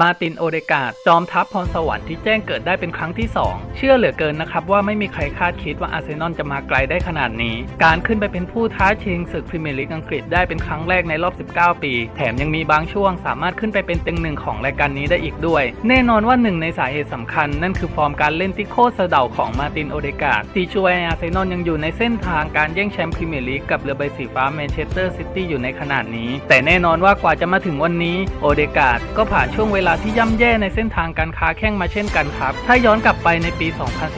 มาตินโอเดกาดจอมทัพพรสวรรค์ที่แจ้งเกิดได้เป็นครั้งที่ 2 เชื่อเหลือเกินนะครับว่าไม่มีใครคาดคิดว่าอาร์เซนอลจะมาไกลได้ขนาดนี้ การขึ้นไปเป็นผู้ท้าชิงศึกพรีเมียร์ลีกอังกฤษได้เป็นครั้งแรกในรอบ 19 ปี แถมยังมีบางช่วงสามารถขึ้นไปเป็นเต็งหนึ่งของรายการนี้ได้อีกด้วย แน่นอนว่าหนึ่งในสาเหตุสำคัญ นั่นคือฟอร์มการเล่นที่โคตรเสะเดาของมาตินโอเดกาดที่ช่วยอาร์เซนอลยังอยู่ในเส้นทางการแย่งแชมป์พรีเมียร์ลีกกับเรือใบสีฟ้าแมนเชสเตอร์ซิตี้อยู่ในขนาดนี้ แต่แน่นอนว่ากว่าจะมาถึงวันนี้โอเดกาดก็ผ่านช่วงเวลาที่ย่ำแย่ในเส้นทางการค้าแข่งมาเช่นกันครับ ถ้าย้อนกลับไปในปี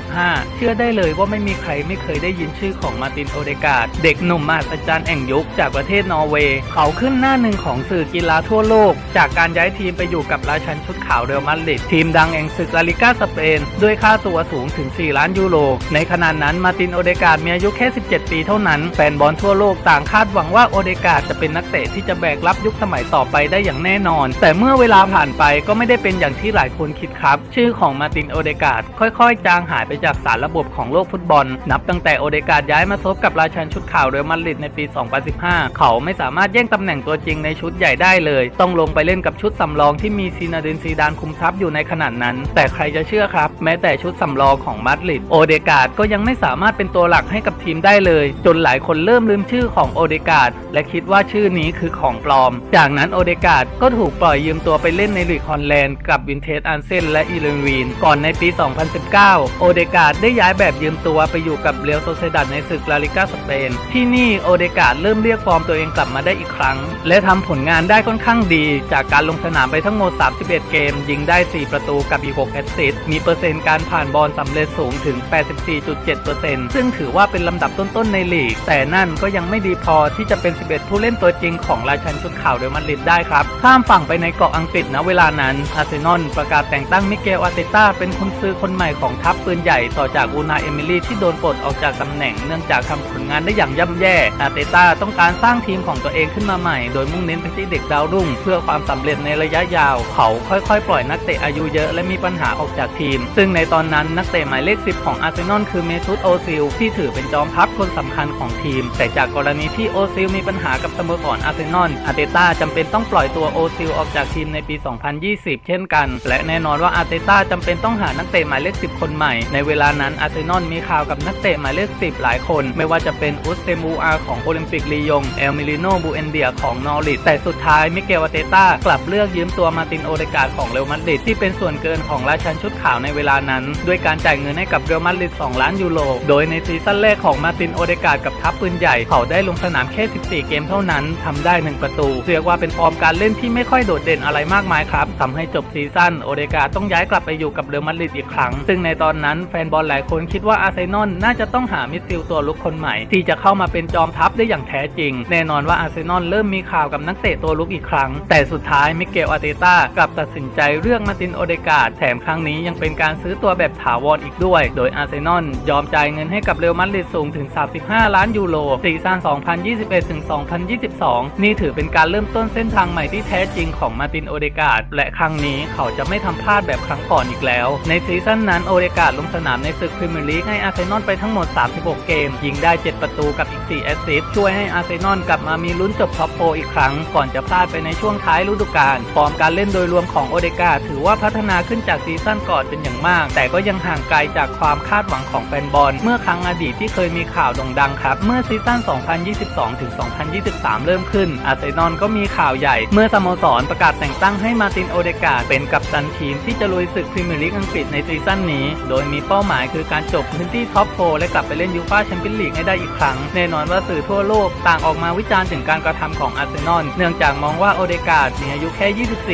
2015 เชื่อได้เลยว่าไม่มีใครไม่เคยได้ยินชื่อของมาตินโอเดกาดเด็กหนุ่มมหัศจรรย์แห่งยุคจากประเทศนอร์เวย์ เขาขึ้นหน้าหนึ่งของสื่อกีฬาทั่วโลก จากการย้ายทีมไปอยู่กับราชันชุดขาวเรอัลมาดริดทีมดังแห่งศึกลาลิก้าสเปน ด้วยค่าตัวสูงถึง 4 ล้านยูโร ในขณะนั้นมาตินโอเดกาดมีอายุแค่ 17 ปีเท่านั้นแฟนบอลทั่วโลกต่างคาดหวังว่าโอเดกาดจะเป็นนักเตะที่จะแบกรับยุคสมัยต่อไปได้อย่างแน่นอน แต่เมื่อเวลาผ่านไปก็ไม่ได้เป็นอย่างที่หลายคนคิดครับ ชื่อของมาตินโอเดกาดค่อยๆ จางหายไปจากสารระบบของโลกฟุตบอล นับตั้งแต่โอเดกาดย้ายมาซบกับราชันชุดขาวเรอัลมาดริดในปี 2015 เขาไม่สามารถแย่งตำแหน่งตัวจริงในชุดใหญ่ได้เลย ต้องลงไปเล่นกับชุดสำรองที่มีซีนาดินซีดานคุมทัพอยู่ในขณะนั้น แต่ใครจะเชื่อครับ แม้แต่ชุดสำรองของมาดริดโอเดกาดก็ยังไม่สามารถเป็นตัวหลักให้กับทีมได้เลย จนหลายคนเริ่มลืมชื่อของโอเดกาดและคิดว่าชื่อนี้คือของปลอม จากนั้นโอเดกาดก็ถูกปล่อยยืมตัวไปเล่นในลีกฮอลแลนด์กับวินเทจอันเซนและอีเลนวีน ก่อนในปี 2019 โอเดกาดได้ย้ายแบบยืมตัวไปอยู่กับเรอัลโซเซดัดในศึกลาลิก้าสเปน ที่นี่โอเดกาดเริ่มเรียกฟอร์มตัวเองกลับมาได้อีกครั้ง และทำผลงานได้ค่อนข้างดี จากการลงสนามไปทั้งหมด 31 เกม ยิงได้ 4 ประตูกับอีก 6 แอสซิสต์มีเปอร์เซ็นต์การผ่านบอลสำเร็จสูงถึง 84.7%ซึ่งถือว่าเป็นลำดับต้นๆในลีก แต่นั่นก็ยังไม่ดีพอที่จะเป็น 11 ผู้เล่นตัวจริงของราชันชุดขาวเรอัลมาดริดได้ครับข้ามฝั่งไปในเกาะอังกฤษณเวลานั้น อาร์เซนอลประกาศแต่งตั้งมิเกลอาร์เตต้าเป็นคนซื้อคนใหม่ของทัพปืนใหญ่ต่อจากอูนาเอมิลี่ที่โดนปลดออกจากตำแหน่งเนื่องจากทำผลงานได้อย่างย่ำแย่อาร์เตต้าต้องการสร้างทีมของตัวเองขึ้นมาใหม่ โดยมุ่งเน้นไปที่เด็กดาวรุ่ง เพื่อความสำเร็จในระยะยาว เขาค่อยๆ ปล่อยนักเตะอายุเยอะและมีปัญหาออกจากทีม ซึ่งในตอนนั้นนักเตะหมายเลข 10 ของอาร์เซนอลคือเมซุตโอซิลที่ถือเป็นจอมทัพคนสำคัญของทีม แต่จากกรณีที่โอซิลมีปัญหากับสโมสรอาร์เซนอลอาร์เตต้าจำเป็นต้องปล่อยตัวโอซิลออกจากทีมในปี 201 2020 เช่นกัน และแน่นอนว่าอาร์เตต้าจำเป็นต้องหานักเตะหมายเลข 10 คนใหม่ ในเวลานั้นอาร์เซนอลมีข่าวกับนักเตะหมายเลข 10 หลายคน ไม่ว่าจะเป็นอุสเซมูอาของโอลิมปิกลียงเอลมิลิโนบูเอนเดียของนอริทแต่สุดท้ายมิเกลอาร์เตต้ากลับเลือกยืมตัวมาตินโอเดกาดของเรอัลมาดริดที่เป็นส่วนเกินของราชันชุดขาวในเวลานั้น ด้วยการจ่ายเงินให้กับเรอัลมาดริด2ล้านยูโรโดยในซีซั่นแรกของมาตินโอเดกาดกับทัพปืนใหญ่เขาได้ลงสนามแค่ 14 เกมเท่านั้นทำได้ 1 ประตู เรียกว่าเป็นฟอร์มการเล่นที่ไม่ค่อยโดดเด่นอะไรมากมายครับทำให้จบซีซั่นโอเดกาต้องย้ายกลับไปอยู่กับเรอัลมาดริดอีกครั้ง ซึ่งในตอนนั้นแฟนบอลหลายคนคิดว่าอาร์เซนอลน่าจะต้องหามิดฟิลด์ตัวลุกคนใหม่ ที่จะเข้ามาเป็นจอมทัพได้อย่างแท้จริง แน่นอนว่าอาร์เซนอลเริ่มมีข่าวกับนักเตะตัวลุกอีกครั้ง แต่สุดท้ายมิเกลอาร์เตต้ากลับตัดสินใจเลือกมาตินโอเดกาแถมครั้งนี้ยังเป็นการซื้อตัวแบบถาวรอีกด้วย โดยอาร์เซนอลยอมจ่ายเงินให้กับเรอัลมาดริดสูงถึง 35 ล้านยูโรซีซั่น2021-2022 นี่ถือเป็นการเริ่มต้นเส้นทางใหม่ที่แท้จริงของมาตินโอเดกาดและครั้งนี้เขาจะไม่ทำพลาดแบบครั้งก่อนอีกแล้ว ในซีซั่นนั้นโอเดกาดลงสนามในศึกพรีเมียร์ลีกให้อาร์เซนอลไปทั้งหมด 36 เกม ยิงได้ 7 ประตูกับอีก 4 แอสซิสต์ช่วยให้อาร์เซนอลกลับมามีลุ้นจบท็อปโฟอีกครั้ง ก่อนจะพลาดไปในช่วงท้ายฤดูกาลฟอร์มการเล่นโดยรวมของโอเดกาถือว่าพัฒนาขึ้นจากซีซั่นก่อนเป็นอย่างมาก แต่ก็ยังห่างไกลจากความคาดหวังของแฟนบอล เมื่อครั้งอดีตที่เคยมีข่าวโด่งดังครับ เมื่อซีซั่น 2022 ถึง 2023 เริ่มขึ้นอาร์เซนอลก็มีข่าวใหญ่ เมื่อสโมสรประกาศแต่งตั้งให้มาร์ตินโอเดกาดเป็นกัปตันทีมที่จะลุยศึกพรีเมียร์ลีกอังกฤษในซีซั่นนี้ โดยมีเป้าหมายคือการจบพื้นที่ท็อปโฟและกลับไปเล่นยูฟ่าแชมเปี้ยนลีกให้ได้อีกครั้ง แน่นอนว่าสื่อทั่วโลกต่างออกมาวิจารณ์ถึงการกระทำของอาร์เซนอลเนื่องจากมองว่าโอเดกาดมีอายุแค่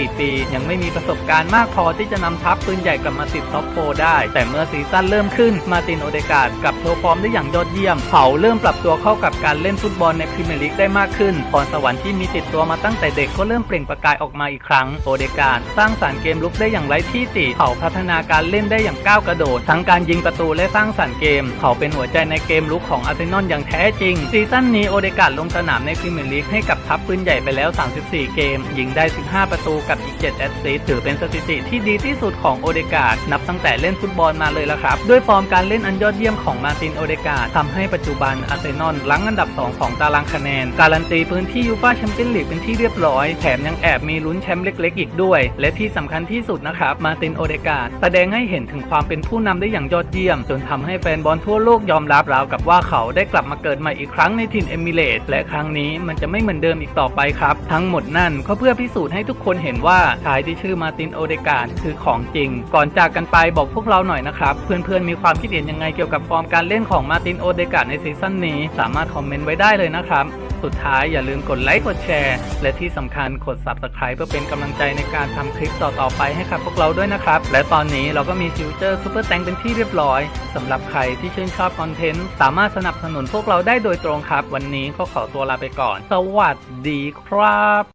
24 ปี ยังไม่มีประสบการณ์มากพอที่จะนำทัพปืนใหญ่กลับมาติดท็อปโฟได้ แต่เมื่อซีซั่นเริ่มขึ้นมาตินโอเดกาดกับโชว์ฟอร์มได้อย่างยอดเยี่ยมเขาเริ่มปรับตัวเข้ากับการเล่นฟุตบอลในพรีเมียร์ลีกได้มากขึ้นพรสวรรค์ที่มีติดตัวมาตั้งแต่เด็กก็เริ่มเปล่งประกายออกมาอีกครั้งโอเดกาดสร้างสรรค์เกมลุกได้อย่างไร้ที่ติ เขาพัฒนาการเล่นได้อย่างก้าวกระโดด ทั้งการยิงประตูและสร้างสรรค์เกม เขาเป็นหัวใจในเกมลุกของอาร์เซนอลอย่างแท้จริง ซีซั่นนี้โอเดกาดลงสนามในพรีเมียร์ลีกให้กับทัพปืนใหญ่ไปแล้ว 34 เกม ยิงได้ 15 ประตูกับอีก 7 แอสซิสต์ถือเป็นสถิติที่ดีที่สุดของโอเดกาดนับตั้งแต่เล่นฟุตบอลมาเลยละครับ ด้วยฟอร์มการเล่นอันยอดเยี่ยมของมาตินโอเดกาดทำให้ปัจจุบันอาร์เซนอลลังอันดับ 2 ของตารางคะแนน การันตีพื้นที่ยูฟ่าแชมเปี้ยนลีกเป็นที่เรียบร้อย แถมยังแอบมีลุ้นแชมป์เล็ก ๆ อีกด้วยด้วย และที่สำคัญที่สุดนะครับ มาตินโอเดกาแสดงให้เห็นถึงความเป็นผู้นำได้อย่างยอดเยี่ยม จนทำให้แฟนบอลทั่วโลกยอมรับราวกับว่าเขาได้กลับมาเกิดใหม่อีกครั้งในถิ่นเอมิเรตส์และครั้งนี้มันจะไม่เหมือนเดิมอีกต่อไปครับ ทั้งหมดนั่นก็เพื่อพิสูจน์ให้ทุกคนเห็นว่าชายที่ชื่อมาตินโอเดกาคือของจริง ก่อนจากกันไปบอกพวกเราหน่อยนะครับ เพื่อนๆมีความคิดเห็นยังไงเกี่ยวกับฟอร์มการเล่นของมาตินโอเดกาในซีซั่นนี้ สามารถคอมเมนต์ไว้ได้เลยนะครับ สุดท้ายอย่าลืมกดไลค์กดแชร์ และที่สำคัญกด Subscribe เพื่อเป็นกำลังใจในการทำคลิปต่อๆไปให้กับพวกเราด้วยนะครับ และตอนนี้เราก็มีฟิวเจอร์ซูเปอร์แตงเป็นที่เรียบร้อยสำหรับใครที่ชื่นชอบคอนเทนต์สามารถสนับสนุนพวกเราได้โดยตรงครับ วันนี้ก็ขอตัวลาไปก่อน สวัสดีครับ